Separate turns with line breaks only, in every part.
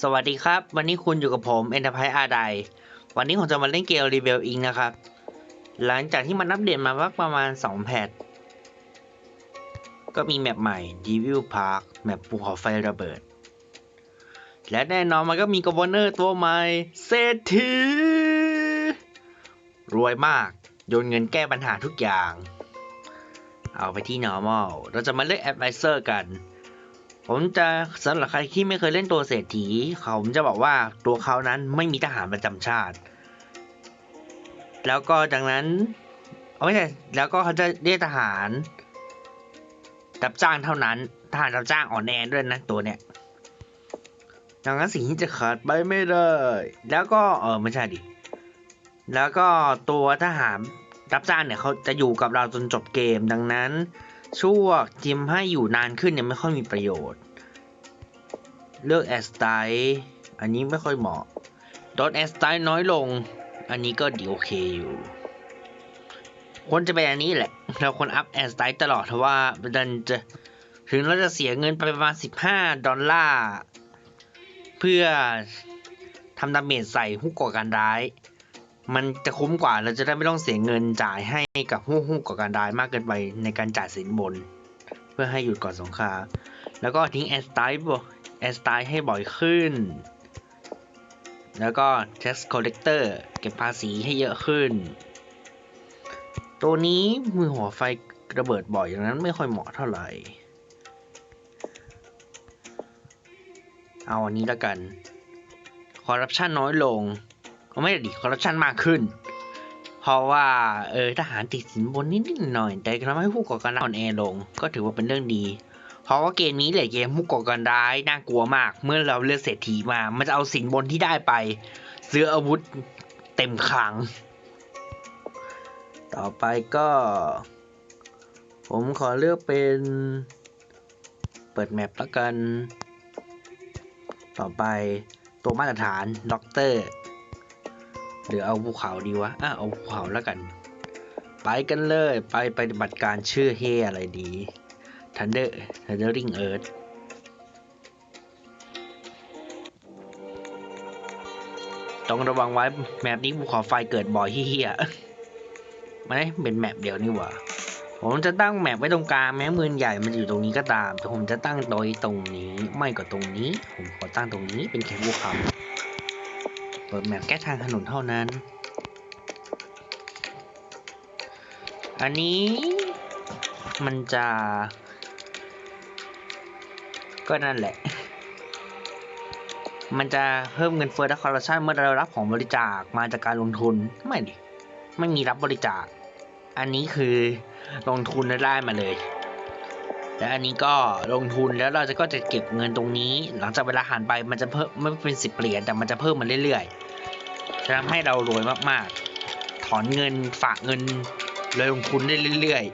สวัสดีครับ วันนี้คุณอยู่กับผม Enterprise อาไดวันนี้ผมจะมาเล่นเกม Rebel Inc นะครับ หลังจากที่มันอัปเดตมาว่าประมาณ 2 แพท ก็มีแมปใหม่ Devil Park แมปภูเขาไฟระเบิด และแน่นอนมันก็มีก o วเนอร์ตัวใหม่เศรษฐีรวยมาก โยนเงินแก้ปัญหาทุกอย่าง เอาไปที่ normal เราจะมาเล่น advisor กัน ผมจะสำหรับใครที่ไม่เคยเล่นตัวเศรษฐี เขาผมจะบอกว่าตัวเขานั้นไม่มีทหารประจำชาติ แล้วก็ดังนั้นเอาไม่ใช่แล้วก็เขาจะเรียกทหารรับจ้างเท่านั้น ทหารรับจ้างอ่อนแอด้วยนะตัวเนี้ยดังนั้นสิ่งที่จะขาดไปไม่ได้ แล้วก็เออไม่ใช่ดิ แล้วก็ตัวทหารรับจ้างเนี่ยเขาจะอยู่กับเราจนจบเกม ดังนั้น ช่วงจิมให้อยู่นานขึ้นเนี่ยไม่ค่อยมีประโยชน์ เลือกแอสไตอันนี้ไม่ค่อยเหมาะดอทแอสไตน้อยลง อันนี้ก็ดีโอเคอยู่ควรจะเป็นอันนี้แหละ เราควรอัพแอสไตตลอดเพราะว่ามันจะถึงเราจะเสียเงินไปประมาณ 15 ดอลลาร์ เพื่อทำดาเมจใส่ผู้ก่อการร้าย มันจะคุ้มกว่าเราจะได้ไม่ต้องเสียเงินจ่ายให้กับผู้ผู้นก่อการร้ายมากเกินไปในการจ่ายสินบน เพื่อให้หยุดก่อนสงครามแล้วก็ทิ้งแอสไตล์บแอสไตล์ให้บ่อยขึ้น แล้วก็ tax collector เก็บภาษีให้เยอะขึ้น ตัวนี้มือหัวไฟระเบิดบ่อยอย่างนั้นไม่ค่อยเหมาะเท่าไหร่ เอาอันนี้แล้วกัน คอร์รัปชันน้อยลง ไม่ได้ดิคอร์รัปชันมากขึ้น เพราะว่าเออทหารติดสินบนนิดๆหน่อยๆแต่ทำให้ผู้ก่อการร้ายอ่อนแอลง ก็ถือว่าเป็นเรื่องดี เพราะว่าเกมนี้แหละเกมผู้ก่อการร้ายน่ากลัวมาก เมื่อเราเลือกเศรษฐีมา มันจะเอาสินบนที่ได้ไปซื้ออาวุธเต็มคลัง ต่อไปก็ ผมขอเลือกเป็น เปิดแมปแล้วกัน ต่อไปตัวมาตรฐานด็อกเตอร์ หรือเอาภูเขาดีวะ อะเอาภูเขาแล้วกัน ไปกันเลย ไปไปฏิบัติการชื่อเฮอะไรดี Thunder Thundering Earth ต้องระวังไว้ แมปนี้ภูเขาไฟเกิดบ่อยเฮียๆมันเป็นแมปเดียวนี่หว่า ผมจะตั้งแมปไว้ตรงกลางแม้มือใหญ่มันอยู่ตรงนี้ก็ตาม แต่ผมจะตั้งโดยตรงนี้ ไม่ก็ตรงนี้ ผมขอตั้งตรงนี้เป็นแค่ภูเขา ปิดแมปแก้ทางถนนเท่านั้น อันนี้มันจะ ก็นั่นแหละ มันจะเพิ่มเงินเฟ้อและคอร์รัปชันเมื่อเรารับของบริจาคมาจากการลงทุน ไม่ดิ ไม่มีรับบริจาค อันนี้คือลงทุนแล้วได้มาเลย และอันนี้ก็ลงทุนแล้วเราจะก็จะเก็บเงินตรงนี้ หลังจากเวลาผ่านไปมันจะเพิ่มไม่เป็นสิบเหรียญแต่มันจะเพิ่มมาเรื่อยๆ จะทำให้เรารวยมากๆ ถอนเงินฝากเงินเลยลงทุนได้เรื่อย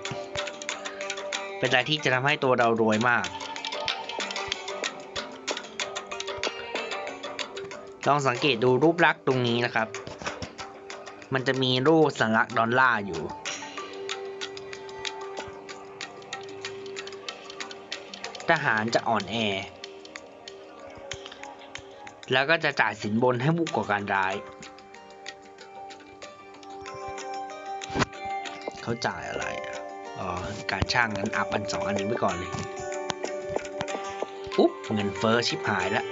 ๆ เป็นอะไรที่จะทำให้ตัวเรารวยมาก ลองสังเกตดูรูปลักษณ์ตรงนี้นะครับ มันจะมีรูปสัญลักษณ์ดอลลาร์อยู่ทหารจะอ่อนแอ แล้วก็จะจ่ายสินบนให้ผู้ก่อการร้าย เขาจ่ายอะไรอะอ๋อการช่างนั้นอัพอันสองอันนี้ไว้ก่อนเลยอุ๊บเงินเฟอ้อชิบหายแล้ว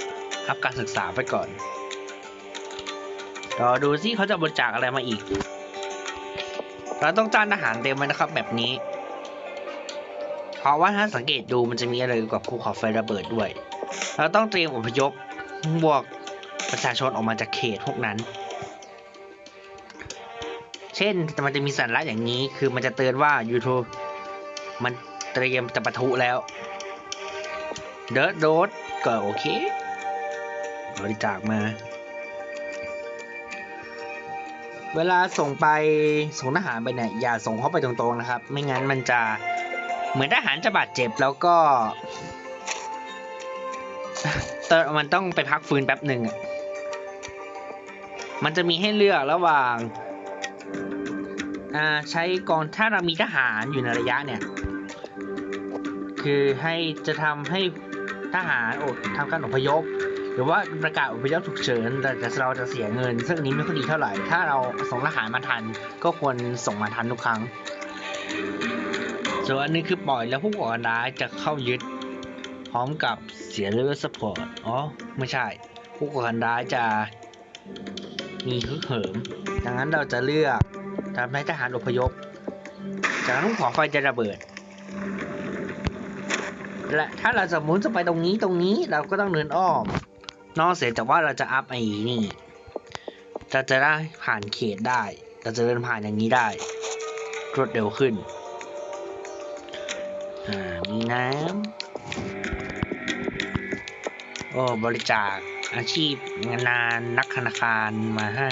อัพการศึกษาไปก่อนรอดูสิเขาจะบริจาคอะไรมาอีก เราต้องจ้างทหารเต็มไว้นะครับแบบนี้ เพราะว่าถ้าสังเกตดูมันจะมีอะไรกับภูเขาไฟระเบิดด้วย เราต้องเตรียมอพยพบวกประชาชนออกมาจากเขตพวกนั้น เช่นมันจะมีสัญลักษณ์อย่างนี้ คือมันจะเตือนว่า YouTube มันเตรียมจะปะทุแล้วเดิร์ดดก็โอเคบริจาคมา เวลาส่งไปส่งทหารไปเนี่ยอย่าส่งเขาไปตรงๆนะครับ ไม่งั้นมันจะเหมือนทหารจะบาดเจ็บแล้วก็มันต้องไปพักฟื้นแป๊บหนึ่งอะมันจะมีให้เลือกระหว่าง ใช้กองถ้าเรามีทหารอยู่ในระยะเนี่ย คือให้จะทำให้ทหารอดทำการอพยพ หรือว่าประกาศอพยพฉุกเฉินแต่เราจะเสียเงิน ซึ่งอันนี้ไม่ค่อยดีเท่าไหร่ ถ้าเราส่งทหารมาทันก็ควรส่งมาทันทุกครั้ง ส่วนอันนี้คือปล่อยแล้วผู้ก่อการร้ายจะเข้ายึดพร้อมกับเสียเลือดสปอร์ตอ๋อไม่ใช่ ผู้ก่อการร้ายจะมีฮึกเหิม ดังนั้นเราจะเลือก ทำให้ทหารอพยพ จากนั้นภูเขาไฟจะระเบิด และถ้าเราจะมุนจะไปตรงนี้ตรงนี้เราก็ต้องเดินอ้อม นอกเสียจากว่าเราจะอัพไอ้นี่จะจะได้ผ่านเขตได้ เราจะเดินผ่านอย่างนี้ได้ รวดเร็วขึ้น อ่า มีน้ำโอ้บริจาคอาชีพงานนานนักธนาคารมาให้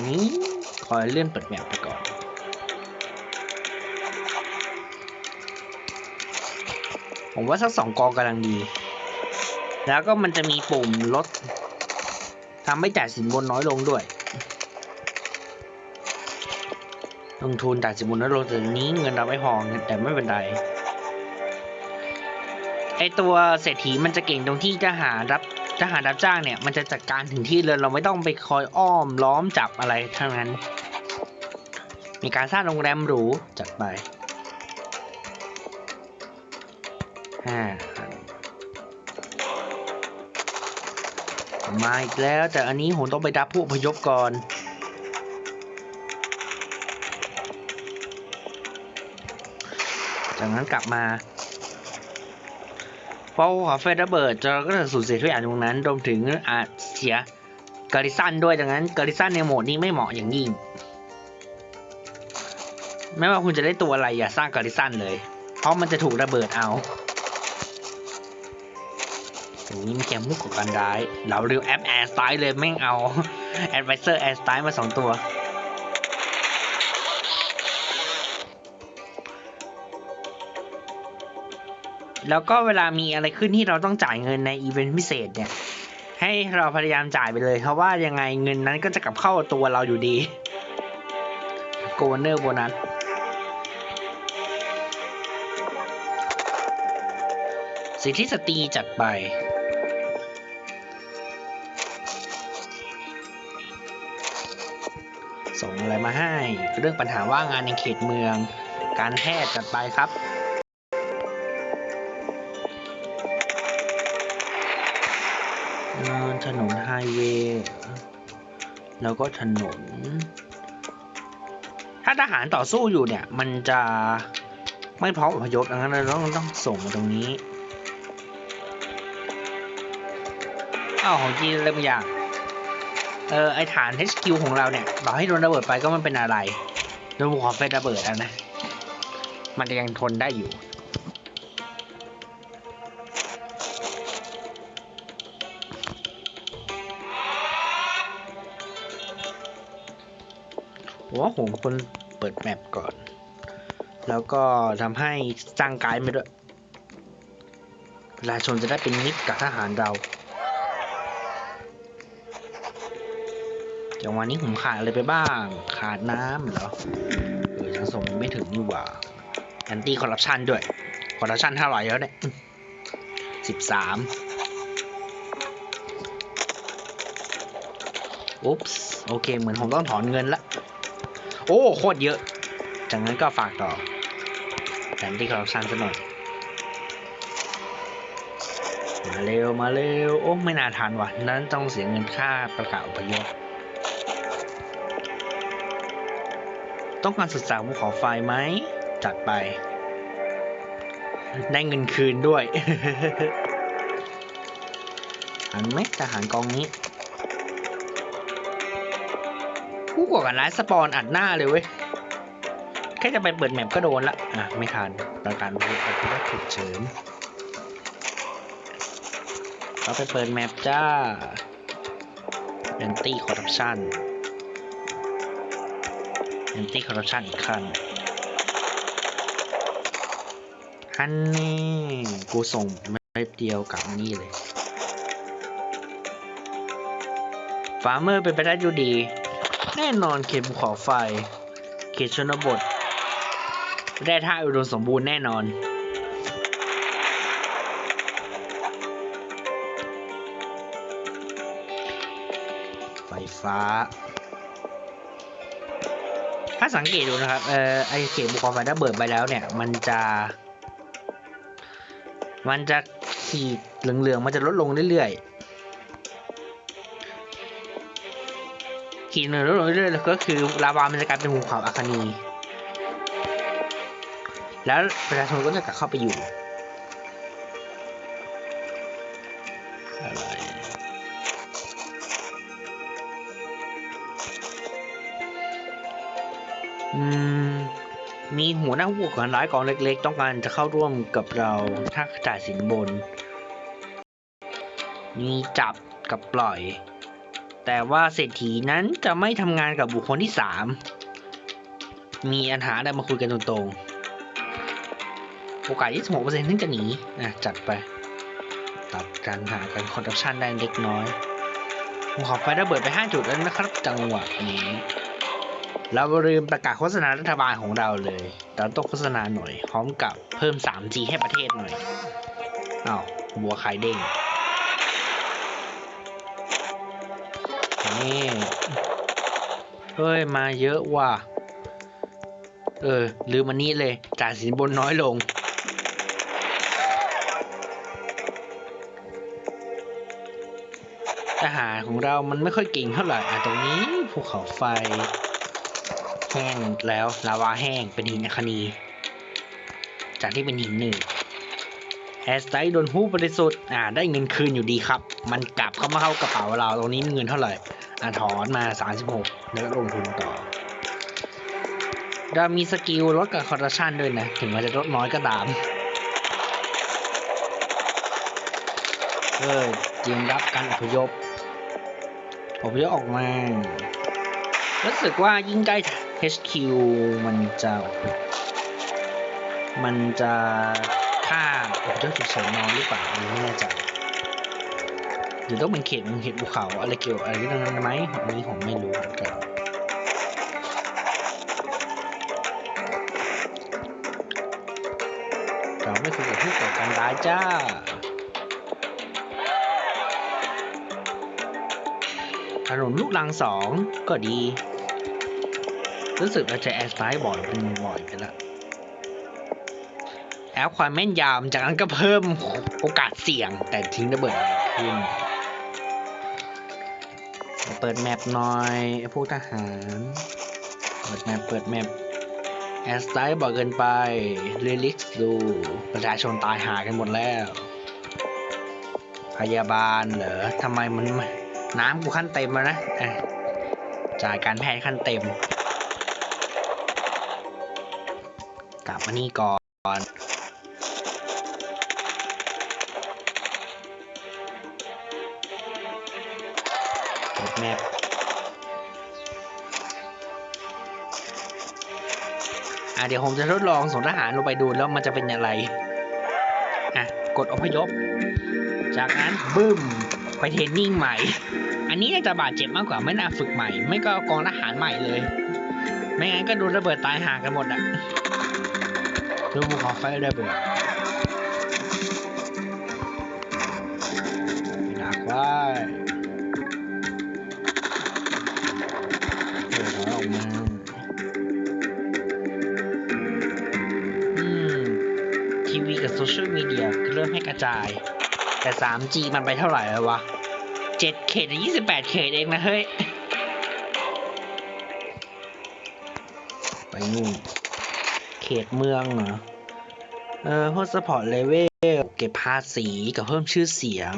นนี้คอยเลื่อนเปิดแมปไปก่อน ผมว่าสักสองกองกำลังดี แล้วก็มันจะมีปุ่มลดทำให้จ่ายสินบนน้อยลงด้วย ลงทุนจ่ายสินบนน้อยลงแต่นี้เงินเราไม่พองแต่ไม่เป็นไรไอตัวเศรษฐีมันจะเก่งตรงที่ทหารับ ทหารรับจ้างเนี่ยมันจะจัดการถึงที่เลยเราไม่ต้องไปคอยอ้อมล้อมจับอะไรทั้งนั้น มีการสร้างโรงแรมหรูจัดไปห้ามาอีกแล้วแต่อันนี้ผมต้องไปรับผู้พยพก่อนจากนั้นกลับมา เพราะหัวไฟระเบิดเราก็จะสูญเสียทุกอย่างตรงนั้นรวมถึงอาจเสียกาลิซันด้วยดังนั้นกาลิซันในโหมดนี้ไม่เหมาะอย่างยิ่ง ไม่ว่าคุณจะได้ตัวอะไรอย่าสร้างกาลิซันเลย เพราะมันจะถูกระเบิดเอาอย่างนี้มีแกมุกกับการร้ายเราเรียวแอปแอร์สไตล์เลยแม่งเอาแอดไวเซอร์แอร์สไตล์มาสองตัว แล้วก็เวลามีอะไรขึ้นที่เราต้องจ่ายเงินในอีเวนต์พิเศษเนี่ย ให้เราพยายามจ่ายไปเลย เพราะว่ายังไงเงินนั้นก็จะกลับเข้าตัวเราอยู่ดีโกเนอร์โบนัสสิทธิสตรีจัดไปส่งอะไรมาให้ เรื่องปัญหาว่างงานในเขตเมือง การแพทย์จัดไปครับ ถนนไฮเวย์แล้วก็ถนน ถ้าทหารต่อสู้อยู่เนี่ย มันจะไม่พร้อมอพยพดังนั้นเราต้องต้องส่งมาตรงนี้อ้าวของจีนอะไรบางอย่าง เออไอฐาน HQ ของเราเนี่ยต่อให้โดนระเบิดไปก็ไม่เป็นอะไรโดนภูเขาไฟระเบิดอะนะ มันยังทนได้อยู่ ว่าผมควรเปิดแมปก่อน แล้วก็ทำให้สร้างไกด์มาด้วยประชาชนจะได้เป็นมิตรกับทหารเราจังวะนี้ผมขาดอะไรไปบ้าง ขาดน้ำเหรอเออยังส่งไม่ถึงนี่หว่าแอนตี้คอร์รัปชันด้วย คอร์รัปชันเท่าไหร่แล้วเนี่ยสิบสามอุ๊ปส์โอเค เหมือนผมต้องถอนเงินละ อ้ โคตรเยอะ จากนั้นก็ฝากต่อแอนตี้คอร์รัปชันซะหน่อย มาเร็ว มาเร็ว โอ้ ไม่น่าทันว่ะ นั้นต้องเสียเงินค่าประกาศอพยพต้องการศึกษาภูเขาไฟไหม จัดไป ได้เงินคืนด้วย อันไหมทหารกองนี้ ผู้ก่อการร้ายสปอนอัดหน้าเลยเว้ย แค่จะไปเปิดแมปก็โดนละ อะ ไม่ทันประการผู้อพยพฉุกเฉินเราไปเปิดแมปจ้า anti corruption anti corruption อีกขั้นฮันนี่กูส่งไม่เดียวกับนี่เลยฟาร์เมอร์เป็นไปได้อยู่ดี แน่นอนเขตภูเขาไฟ เขตชนบทแร่ธาตุอุดมสมบูรณ์แน่นอนไฟฟ้า ถ้าสังเกตดูนะครับ เอ่อ ไอเขตบุคคลไฟถ้าเบิดไปแล้วเนี่ย มันจะ มันจะขีดเหลืองๆ มันจะลดลงเรื่อยๆ หลืองๆลดลงเรื่อยๆแล้วก็คือลาวามันจะกลายเป็นภูเขาอาคานี แล้วประชาชนก็จะกลับเข้าไปอยู่อะไรอืมมีหัวหน้าผู้ก่อร้ายกองเล็กๆ ต้องการจะเข้าร่วมกับเราถ้าจ่ายสินบน มีจับกับปล่อย แต่ว่าเศรษฐีนั้นจะไม่ทำงานกับบุคคลที่สามมีอันหาได้มาคุยกันตรงๆ โอกาส 26%ที่จะหนีอะจัดไป ตัดการหาการคอนดักชันได้เล็กน้อยผมขอไฟระเบิดไป 5 จุดแล้วนะครับ จังหวะนี้ เราลืมประกาศโฆษณารัฐบาลของเราเลยเราต้องโฆษณาหน่อย พร้อมกับเพิ่ม 3G ให้ประเทศหน่อยอ้าวบัวไข่เด้ง นี่เฮ้ย มาเยอะว่ะ เออ ลืมมันนี้เลย จ่ายสินบนน้อยลง ทหารของเรามันไม่ค่อยเก่งเท่าไหร่อะตรงนี้ภูเขาไฟ แห้งแล้ว ลาวาแห้งเป็นหินอัคนี จากที่เป็นหินหนึ่ง สไตโดนผู้บริสุทธิ์อ่าได้เงินคืนอยู่ดีครับ มันกลับเข้ามาเข้ากระเป๋าเราตรงนี้มีเงินเท่าไหร่อ่าถอนมา 36 แล้วก็ลงทุนต่อเรามีสกิลลดกับคอร์รัปชันด้วยนะ ถึงมันจะลดน้อยก็ตามเออจึงรับการอพยพอพยพออกมา รู้สึกว่ายิ่งใกล้ HQ มันจะ มันจะ ค่าอพยพฉุกเฉินน้อยหรือเปล่าไม่แน่ใจหรือต้องเป็นเขตเมืองเขตภูเขาอะไรเกี่ยวอะไรนั้นไหมอันนี้ผมไม่รู้เหมือนกันเราไม่คุยกับผู้ก่อการร้ายจ้าถนนลูกลังสองก็ดี รู้สึกเราจะแอสไตล์บ่อยเป็นบ่อยไปละ แอปความแม่นยำจากนั้นก็เพิ่มโอกาสเสี่ยงแต่ทิ้งระเบิดขึ้นเปิดแมปหน่อยไอ้พวกทหาร เปิดแมปเปิดแมปแอสไตล์บอยเกินไปเรลิกดูประชาชนตายหากันหมดแล้ว พยาบาลเหรอทำไมมันม่น้ำกูขั้นเต็มแล้วนะอะจ่ายการแพทย์ขั้นเต็ม กลับมานี่ก่อน แมปอะเดี๋ยวผมจะทดลองส่งทหารลงไปดูแล้วมันจะเป็นอย่างไรอะกดอพยพ จากนั้นบึ้มไปเทรนนิ่งใหม่ อันนี้น่าจะบาดเจ็บมากกว่าไม่น่าฝึกใหม่ ไม่ก็กองทหารใหม่เลย ไม่งั้นก็โดนระเบิดตายห่างกันหมดอะดูภูเขาไฟระเบิดาย แต่ 3G มันไปเท่าไหร่แล้ววะ 7 เขตหรือ28 เขตเองนะเฮ้ย ไปนู่น เขตเมืองเหรอ เออพวกสปอร์ตเลเวลเก็บภาษีกับเพิ่มชื่อเสียง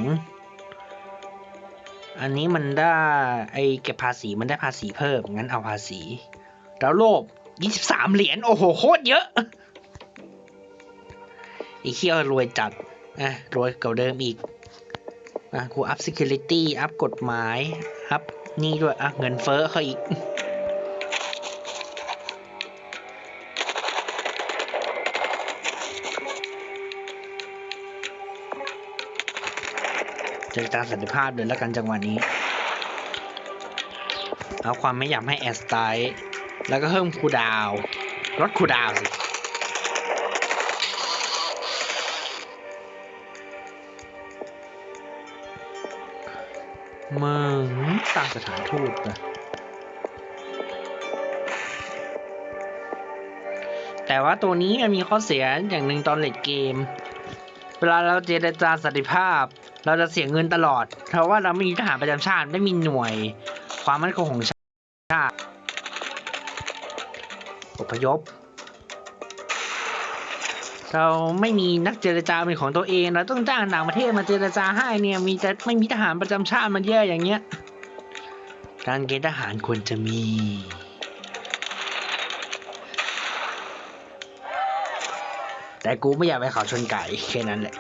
อันนี้มันได้ ไอเก็บภาษีมันได้ภาษีเพิ่ม งั้นเอาภาษี แล้วโลภ23 เหรียญ โอ้โห โคตรเยอะไอีเคียวรวยจัด อะรวยกว่าเดิมอีกอะกูอัพ security อัพกฎหมายอัพนี่ด้วยอะเงินเฟ้อเขาอีกเจรจาสันติภาพเลยแล้วกันจังหวะนี้ เอาความไม่อยากให้แอสไตล์แล้วก็เพิ่มคูดาวลดคูดาวสิ มึงตั้างสถานทูตไปแต่ว่าตัวนี้มันมีข้อเสียอย่างหนึ่งตอนเลดเกม เวลาเราเจรจาสันติภาพ เราจะเสียเงินตลอด เพราะว่าเราไม่มีทหารประจำชาติไม่มีหน่วย ความมั่นคงของชาติอพยพ เราไม่มีนักเจรจาเป็นของตัวเอง เราต้องจ้างต่างประเทศมาเจรจาให้เนี่ยมีแต่ไม่มีทหารประจำชาติมันแย่อย่างเงี้ย การเกณฑ์ทหารควรจะมี แต่กูไม่อยากไปเขาชนไก่แค่นั้นแหละ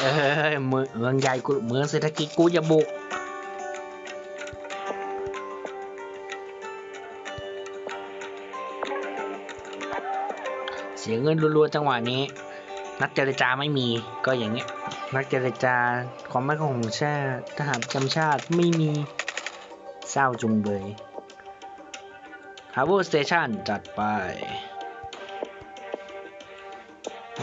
เออเมืองใหญ่กูเมืองเศรษฐกิจกูจะบุก สียเงินรัวๆจังหวะนี้ นักเจรจาไม่มีก็อย่างเงี้ยนักเจรจาความมั่นคงของชาติทหารประจำชาติไม่มีเศร้าจุงเบย Harbour Station จัดไป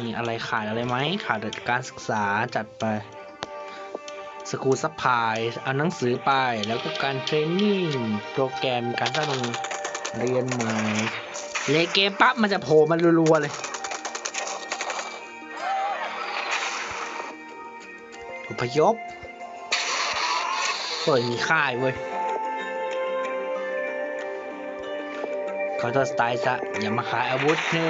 มีอะไรขาดอะไรไหมขาดการศึกษาจัดไปสกูซัพพลายเอาหนังสือไป แล้วก็การเทรนนิ่ง โปรแกรมการสร้างเรียนใหม่ เลนเกมปั๊บมันจะโผล่มารัวๆเลยอพยพเฮ้ยมีค่ายเว้ยเขาจะสไตล์ซะอย่ามาขายอาวุธเน่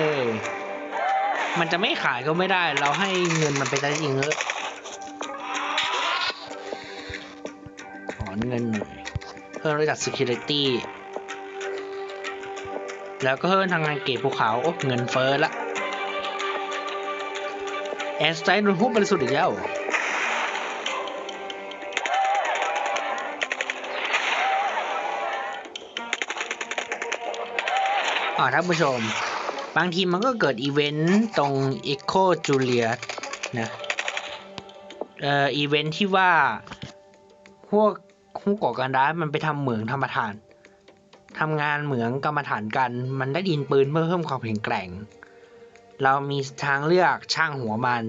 มันจะไม่ขายก็ไม่ได้ เราให้เงินมันไปได้จริงเออถอนเงินหน่อยเพิ่มระดับ security แล้วก็เพิ่มทางงานเก็บภูเขาโอ้เงินเฟ้อละแอสไตน์โดนผู้บริสุทธิ์อีกแล้วอ่าท่านผู้ชม บางทีมันก็เกิดอีเวนต์ตรง Echo Juliet นะ เอ่อ อีเวนต์ที่ว่า พวกผู้ก่อการร้ายมันไปทำเหมืองธรรมทาน ทำงานเหมืองกรรมฐานกัน มันได้ดินปืนเพื่อเพิ่มความแข็งแกร่ง เรามีทางเลือกช่างหัวมัน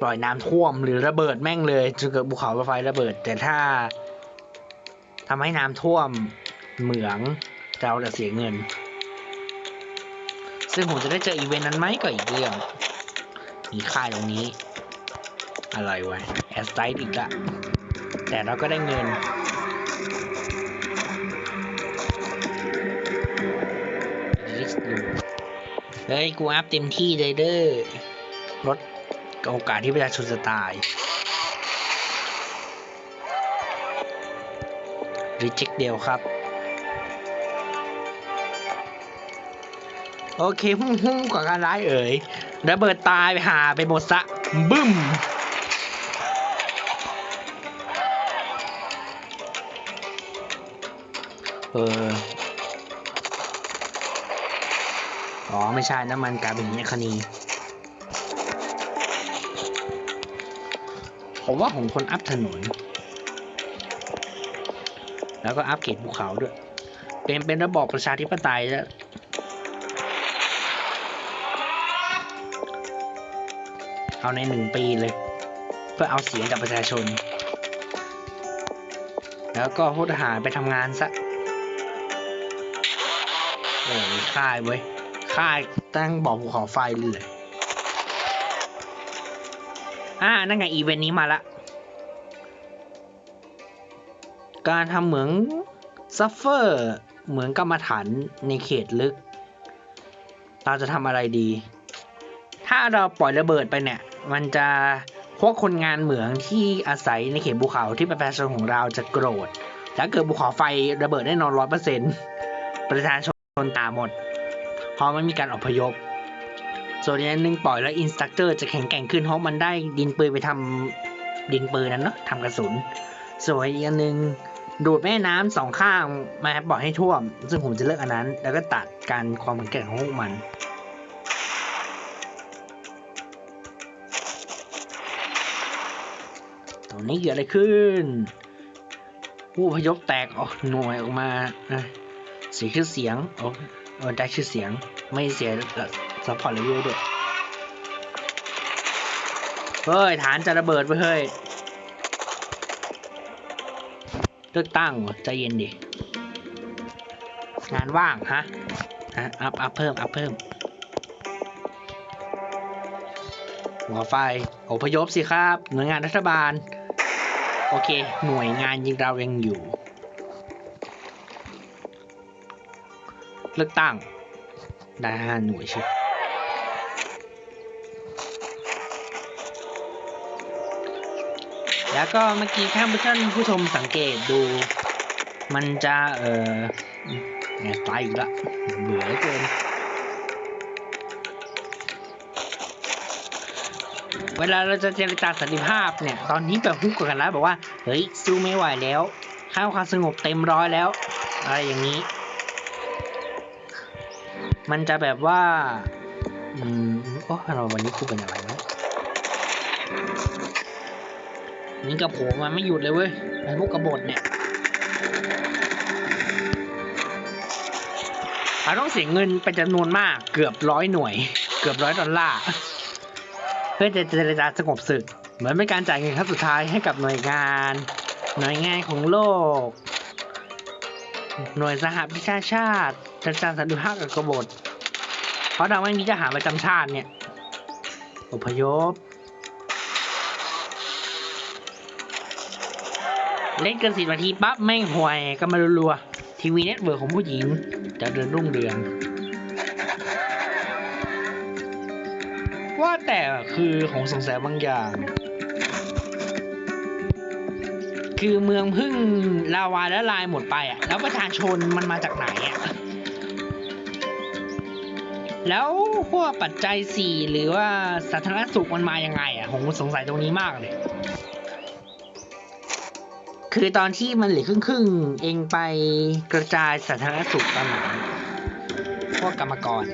ปล่อยน้ำท่วมหรือระเบิดแม่งเลยจนเกิดภูเขาไฟระเบิด แต่ถ้าทำให้น้ำท่วมเหมืองเราจะเสียเงิน ซึ่งผมจะได้เจออีเวนต์นั้นไหมก็อีกเรื่อง มีค่ายตรงนี้ อะไรวะแอสไตอีกละแต่เราก็ได้เงิน เฮ้ย กูอัพเต็มที่เลยเด้อลดโอกาสที่ประชาชนจะตาย รีเจ็คเดียวครับ โอเคหุ่มหุ่มกว่าการร้ายเอ๋ยระเบิดตายไปหาไปหมดซะ บึ้มเออ อ๋อ ไม่ใช่น้ำมันกลายเป็นอย่างนี้คณีผมว่าผมคนอัพถนน แล้วก็อัพเกรดภูเขาด้วย เป็นเป็นระบอบประชาธิปไตยแล้วเอาในหนึ่งปีเลย เพื่อเอาเสียงจากประชาชน แล้วก็พวกทหารไปทำงานซะ โอ้ยค่ายเว้ย ค่ายตั้งบอกภูเขาไฟเลยอ่านั่นไงอีเวนต์นี้มาละ การทำเหมืองซัฟเฟอร์เหมืองกรรมฐานในเขตลึก เราจะทำอะไรดี ถ้าเราปล่อยระเบิดไปเนี่ย มันจะพวกคนงานเหมืองที่อาศัยในเขตภูเขาที่เป็นประชาชนของเราจะโกรธ ถ้าเกิดภูเขาไฟระเบิดแน่นอนร้อยเปอร์เซ็นต์ประชาชนตาหมด เพราะมันมีการอพยพ ส่วนอีกอันหนึงปล่อยแล้วอินสตัคเตอร์จะแข็งแกร่งขึ้นเพราะมันได้ดินปืนไปทำดินปืนนั้นเนาะทำกระสุน ส่วนอีกอันหนึงดูดแม่น้ำสองข้างมาปล่อยให้ท่วม ซึ่งผมจะเลือกอันนั้น แล้วก็ตัดการความแข็งแกร่งของพวกมันตอนนี้เกิดอะไรขึ้นผู้พยพแตกออกหน่วยออกมาอะเสียชื่อเสียงโอเออ ได้ชื่อเสียงไม่เสียซัพพอร์ตเลเวลด้วยเฮ้ย ฐานจะระเบิดไปเฮ้ยเลือกตั้งวะใจเย็นดิ งานว่างฮะฮะอัพอัพเพิ่ม อัพเพิ่ม หัวไฟอพยพสิครับ หน่วยงานรัฐบาล โอเค หน่วยงานยิงเรายังอยู่ เลือกตั้ง ได้ห้าหน่วยใช่แล้วก็เมื่อกี้ถ้าท่านผู้ชมสังเกตดู มันจะ เออแอบตายอีกละเบื่อเกิน เวลาเราจะเจรจาสันติภาพเนี่ย ตอนนี้แบบฮุกกันแล้วบอกว่า เฮ้ย สู้ไม่ไหวแล้ว ข้าวความสงบเต็มร้อยแล้ว อะไรอย่างนี้ มันจะแบบว่า อืมโอ้เราวันนี้คู่เป็นอะไรวะนี่กับผมมันไม่หยุดเลยเว้ยไอ้พวกกบฏเนี่ยเราต้องเสียเงินเป็นจำนวนมากเกือบร้อยหน่วย เกือบร้อยดอลลาร์เพื่อจะเจรจาสงบศึก เหมือนเป็นการจ่ายเงินครั้งสุดท้ายให้กับหน่วยงาน หน่วยงานของโลก หน่วยสหประชาชาติ เจรจาสันติภาพกับกบฏ เพราะเราไม่มีทหารประจำชาติเนี่ยอพยพ เล่นเกินสิบนาทีปั๊บแม่งห่วยก็มารัวๆทีวีเน็ตเวิร์กของผู้หญิงจะเดินรุ่งเรือง ว่าแต่คือของสงสัยบางอย่าง คือเมืองพึ่งลาวาและลายหมดไปอะ แล้วประชาชนมันมาจากไหนอะ แล้วพวกปัจจัยสี่หรือว่าสาธารณสุขมันมายังไงอะผมสงสัยตรงนี้มากเลย คือตอนที่มันเหลือครึ่งครึ่งๆเองไปกระจายสาธารณสุขตอนไหนพวกกรรมกร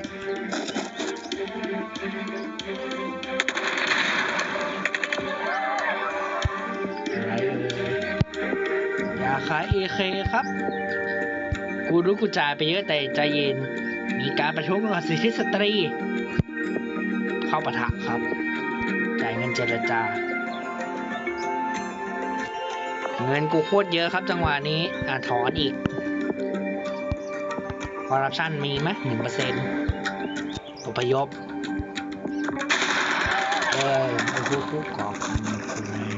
อะไรเอ่ยอย่าขายเอเคครับ กูรู้กูจ่ายไปเยอะแต่ใจเย็น มีการประชุมกับสิทธิสตรี เข้าปะทะครับ จ่ายเงินเจรจา เงินกูโคตรเยอะครับจังหวะนี้ อะถอนอีก คอร์รัปชันมีไหมหนึ่งเปอร์เซ็นต์อพยพเออไอ้พวกผู้ก่อการร้าย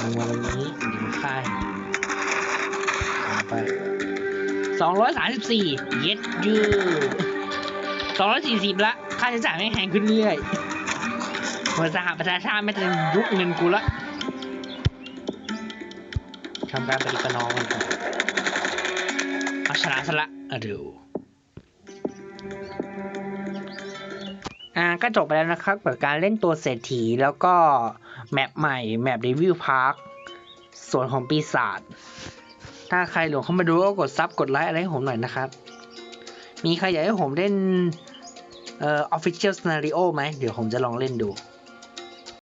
มึงมาวันนี้หญิงค่ายไป สองร้อยสามสิบสี่เย็ดยืสองร้อยสี่สิบละ ค่าใช้จ่ายไม่แพงขึ้นเรื่อยๆเหมือนสหประชาชาติไม่จะยุบเงินกูละทำการปฏิปนอมกันก่อนเอาชนะซะละอะเดี๋ยวอ่าก็จบไปแล้วนะครับกับการเล่นตัวเศรษฐีแล้วก็แมปใหม่ แมปรีวิวพาร์คส่วนของปีศาจ ถ้าใครหลงเข้ามาดูก็กดซับกดไลค์อะไรให้ผมหน่อยนะครับ มีใครอยากให้ผมเล่นเอ่อ official scenario ไหมเดี๋ยวผมจะลองเล่นดู